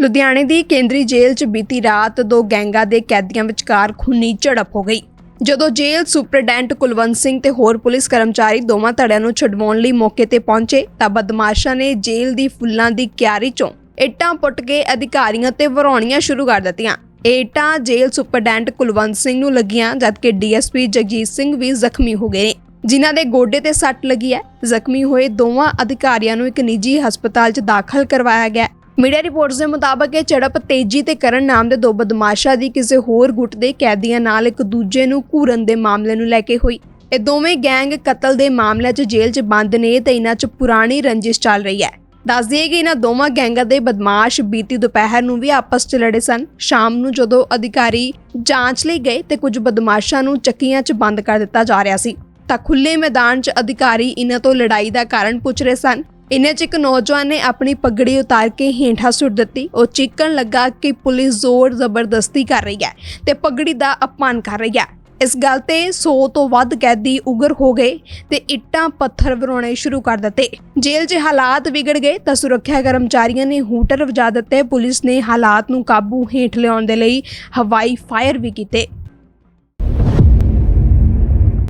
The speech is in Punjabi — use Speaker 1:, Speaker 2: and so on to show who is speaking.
Speaker 1: ਲੁਧਿਆਣੇ ਦੀ ਕੇਂਦਰੀ ਜੇਲ੍ਹ 'ਚ ਬੀਤੀ ਰਾਤ ਦੋ ਗੈਂਗਾਂ ਦੇ ਕੈਦੀਆਂ ਵਿਚਕਾਰ ਖੂਨੀ ਝੜਪ ਹੋ ਗਈ। ਜਦੋਂ ਜੇਲ੍ਹ ਸੁਪਰਡੈਂਟ ਕੁਲਵੰਤ ਸਿੰਘ ਤੇ ਹੋਰ ਪੁਲਿਸ ਕਰਮਚਾਰੀ ਦੋਵਾਂ ਧੜਿਆਂ ਨੂੰ ਛਡਵਾਉਣ ਲਈ ਮੌਕੇ ਤੇ ਪਹੁੰਚੇ ਤਾਂ ਬਦਮਾਸ਼ਾਂ ਨੇ ਜੇਲ੍ਹ ਦੀ ਫੁੱਲਾਂ ਦੀ ਕਿਆਰੀ 'ਚੋਂ ਇੱਟਾਂ ਪੁੱਟ ਕੇ ਅਧਿਕਾਰੀਆਂ ਤੇ ਵਰਾਉਣੀਆਂ ਸ਼ੁਰੂ ਕਰ ਦਿੱਤੀਆਂ। ਇਹ ਇੱਟਾਂ ਜੇਲ੍ਹ ਸੁਪਰਡੈਂਟ ਕੁਲਵੰਤ ਸਿੰਘ ਨੂੰ ਲੱਗੀਆਂ, ਜਦਕਿ ਡੀਐਸਪੀ ਜਗਜੀਤ ਸਿੰਘ ਵੀ ਜ਼ਖਮੀ ਹੋ ਗਏ ਨੇ। ਜਿਨ੍ਹਾਂ ਦੇ ਗੋਡੇ ਤੇ ਸੱਟ ਲੱਗੀ ਹੈ। ਜ਼ਖਮੀ ਹੋਏ ਦੋਵਾਂ ਅਧਿਕਾਰੀਆਂ ਨੂੰ ਇੱਕ ਨਿੱਜੀ ਹਸਪਤਾਲ 'ਚ ਦਾਖਲ ਕਰਵਾਇਆ ਗਿਆ ਮੀਡੀਆ ਰਿਪੋਰਟਸ ਦੇ ਮੁਤਾਬਕ ਇਹ ਝੜਪ ਤੇਜੀ ਤੇ ਕਰਨ ਨਾਮ ਦੇ ਦੋ ਬਦਮਾਸ਼ਾਂ ਦੀ ਕਿਸੇ ਹੋਰ ਗੁੱਟ ਦੇ ਕੈਦੀਆਂ ਨਾਲ ਇੱਕ ਦੂਜੇ ਨੂੰ ਘੂਰਨ ਦੇ ਮਾਮਲੇ ਨੂੰ ਲੈ ਕੇ ਹੋਈ। ਇਹ ਦੋਵੇਂ ਗੈਂਗ ਕਤਲ ਦੇ ਮਾਮਲੇ 'ਚ ਜੇਲ੍ਹ 'ਚ ਬੰਦ ਨੇ ਤੇ ਇਹਨਾਂ 'ਚ ਪੁਰਾਣੀ ਰੰਜਿਸ਼ ਚੱਲ ਰਹੀ ਹੈ। ਦੱਸ ਦਈਏ ਕਿ ਇਹਨਾਂ ਦੋਵਾਂ ਗੈਂਗਾਂ ਦੇ ਬਦਮਾਸ਼ ਬੀਤੀ ਦੁਪਹਿਰ ਨੂੰ ਵੀ ਆਪਸ 'ਚ ਲੜੇ ਸਨ। ਸ਼ਾਮ ਨੂੰ ਜਦੋਂ ਅਧਿਕਾਰੀ ਜਾਂਚ ਲਈ ਗਏ ਤੇ ਕੁਝ ਬਦਮਾਸ਼ਾਂ ਨੂੰ ਚੱਕੀਆਂ 'ਚ ਬੰਦ ਕਰ ਦਿੱਤਾ ਜਾ ਰਿਹਾ ਸੀ। ਤਾਂ ਖੁੱਲੇ ਮੈਦਾਨ 'ਚ ਅਧਿਕਾਰੀ ਇਹਨਾਂ ਤੋਂ ਲੜਾਈ ਦਾ ਕਾਰਨ ਪੁੱਛ ਰਹੇ ਸਨ। ਇਨੇ 'ਚ ਇੱਕ ਨੌਜਵਾਨ ਨੇ ਆਪਣੀ ਪਗੜੀ ਉਤਾਰ ਕੇ ਹੇਠਾਂ ਸੁੱਟ ਦਿੱਤੀ। ਉਹ ਚੀਕਣ ਲੱਗਾ ਕਿ ਪੁਲਿਸ ਜ਼ੋਰ ਜ਼ਬਰਦਸਤੀ ਕਰ ਰਹੀ ਹੈ ਤੇ ਪਗੜੀ ਦਾ ਅਪਮਾਨ ਕਰ ਰਹੀ ਹੈ। ਇਸ ਗੱਲ ਤੇ 100 ਤੋਂ ਵੱਧ ਕੈਦੀ ਉਗਰ ਹੋ ਗਏ ਤੇ ਇੱਟਾਂ ਪੱਥਰ ਵਰਾਉਣੇ ਸ਼ੁਰੂ ਕਰ ਦਿੱਤੇ। ਜੇਲ੍ਹ 'ਚ ਹਾਲਾਤ ਵਿਗੜ ਗਏ ਤਾਂ ਸੁਰੱਖਿਆ ਕਰਮਚਾਰੀਆਂ ਨੇ ਹੂਟਰ ਵਜਾ ਦਿੱਤੇ। ਪੁਲਿਸ ਨੇ ਹਾਲਾਤ ਨੂੰ ਕਾਬੂ ਹੇਠ ਲਿਆਉਣ ਦੇ ਲਈ ਹਵਾਈ ਫਾਇਰ ਵੀ ਕੀਤੇ।